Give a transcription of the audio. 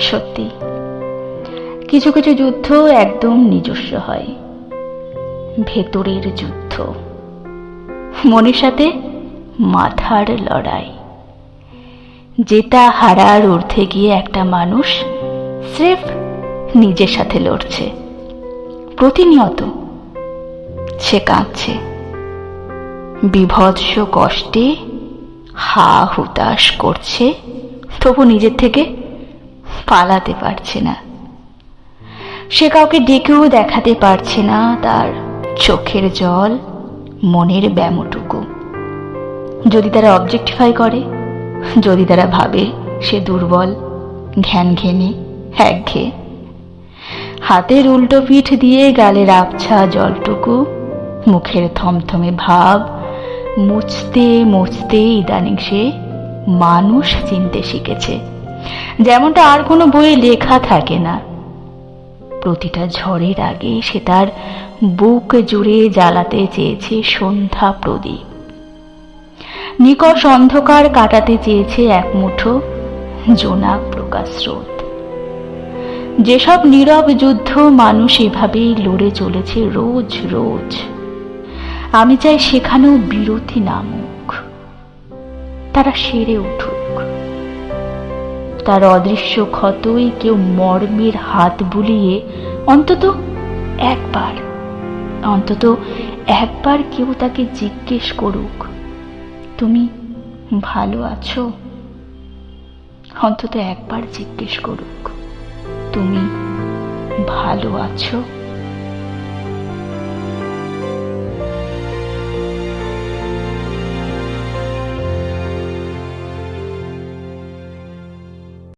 সত্যি। কিছু কিছু যুদ্ধ একদম নিজস্ব হয়। ভেতরের যুদ্ধ। মনের সাথে মাথার লড়াই। জেতা হারার ঊর্ধ্বে গিয়ে একটা মানুষ স্রেফ নিজের সাথে লড়ছে। প্রতিনিয়ত সে কাঁদছে। বিভৎস কষ্টে হা হুতাশ করছে, তবু নিজের থেকে পালাতে পারছে না। সে কাউকে ডেকেও দেখাতে পারছে না তার চোখের জল, মনের ব্যামোটুকু। যদি তারা অবজেক্টিফাই করে, যদি তারা ভাবে সে দুর্বল ঘ্যান ঘেনে একঘেয়ে হাতের উল্টো পিঠ দিয়ে গালের আবছা জলটুকু, মুখের থমথমে ভাব, মুছতে মুছতে ইদানিং সে মানুষ চিনতে শিখেছে। যেমনটা আর কোনো বইয়ে লেখা থাকে না। প্রতিটা ঝড়ের আগে সে তার বুক জুড়ে জ্বালাতে চেয়েছে সন্ধ্যা প্রদীপ। নিকষ অন্ধকার কাটাতে চেয়েছে এক মুঠো জোনাক প্রকাশ স্রোত। যেসব নীরব যুদ্ধ মানুষ এভাবেই লড়ে চলেছে রোজ রোজ। আমি চাই সেখানেও বিরতি নামুক, তারা সেরে উঠুক। তার অদৃশ্য ক্ষতই কেউ মর্মের হাত বুলিয়ে অন্তত একবার অন্তত একবার কেউ তাকে জিজ্ঞেস করুক, তুমি ভালো আছো? অন্তত একবার জিজ্ঞেস করুক, তুমি ভালো আছো?